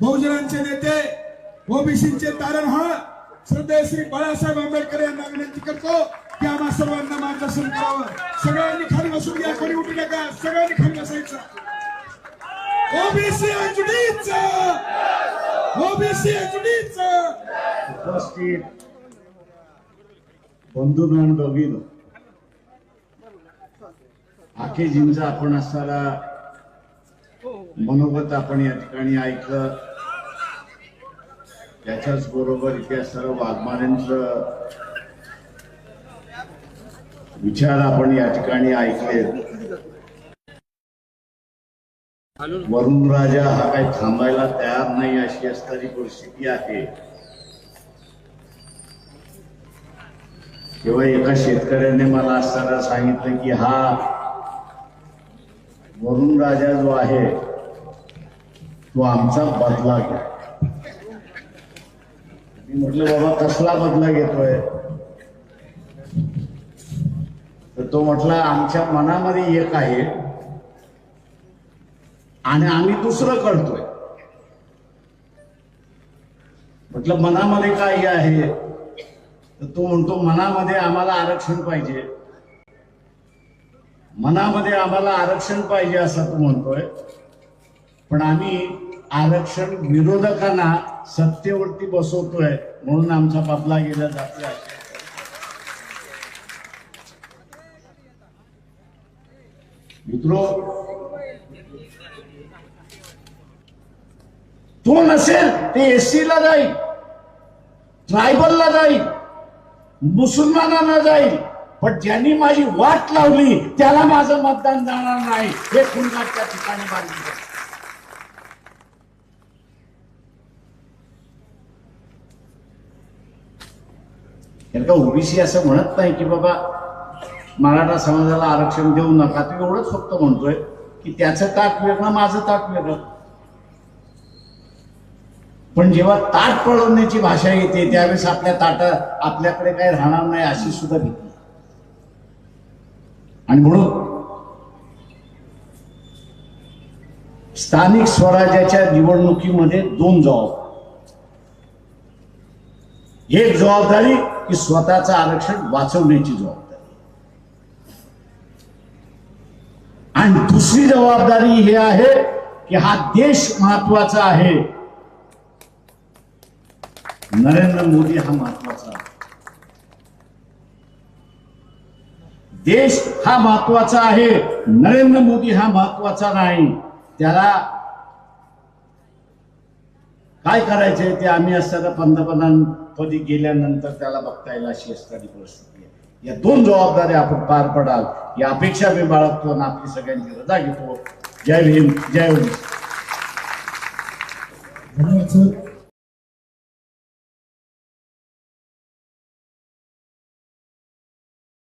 बहुजनांचे नेते ओबीसीचे तारणहार श्रद्धेय श्री बाळासाहेब आंबेडकर यांना विनंती करतो की आम्हा सर्वांना मार्गदर्शन करावं सगळ्यांनी खाली बसून घ्या कोणी उठू नका सगळ्यांनी खाली बसायचं. ओबीसी एकजुटीच ओबीसी एकजुटीच उपस्थित बंधू आणि आखे आखेजींचा आपण असणारा मनोगत आपण या ठिकाणी ऐकलं. त्याच्याच बरोबर इथे सर्व वाघमारेंचं विचार आपण या ठिकाणी ऐकले वरुण राजा हा काही थांबायला तयार नाही अशी असणारी परिस्थिती आहे. तेव्हा एका शेतकऱ्याने मला असताना सांगितलं की हा वरुण राजा जो आहे तो आमचा बदला घ्या. मी म्हटलं बाबा कसला बदला घेतोय? तर तो म्हटला आमच्या मनामध्ये एक आहे आणि आम्ही दुसरं करतोय. म्हटलं मनामध्ये काय आहे? तर तो म्हणतो मनामध्ये आम्हाला आरक्षण पाहिजे. मनामध्ये आम्हाला आरक्षण पाहिजे असं तो म्हणतोय. पण आम्ही आरक्षण विरोधकांना सत्तेवरती बसवतोय म्हणून आमचा बाबला गेला जातोय मित्रो तो नसेल ते एससीला जाईल ट्रायबलला जाईल मुसलमानांना जाईल पण ज्यांनी माझी वाट लावली त्याला माझं मतदान जाणार नाही. हे खुलनाट त्या ठिकाणी कारण का ओबीसी असं म्हणत नाही की बाबा मराठा समाजाला आरक्षण देऊ नका. तो एवढंच फक्त म्हणतोय की त्याचं ताट वेगळं माझं ताट वेगळं. पण जेव्हा ताट पळवण्याची भाषा येते त्यावेळेस आपल्या ताटा आपल्याकडे काही राहणार नाही अशी सुद्धा भीती. आणि म्हणून स्थानिक स्वराज्याच्या निवडणुकीमध्ये दोन जबाब. एक जबाबदारी की स्वतःचं आरक्षण वाचवण्याची जबाबदारी. आणि दुसरी जबाबदारी हे आहे की हा देश महत्त्वाचा आहे. नरेंद्र मोदी हा महत्त्वाचा आहे. देश हा महत्त्वाचा आहे नरेंद्र मोदी हा महत्त्वाचा नाही. त्याला काय करायचंय ते आम्ही असताना पंतप्रधान पदी गेल्यानंतर त्याला बघता येईल अशी असणारी परिस्थिती आहे. या दोन जबाबदाऱ्या आपण पार पडाल या अपेक्षा मी बाळगतो आणि आपली सगळ्यांची रजा घेतो. जय भीम जय ओडिशा धन्यवाद सर.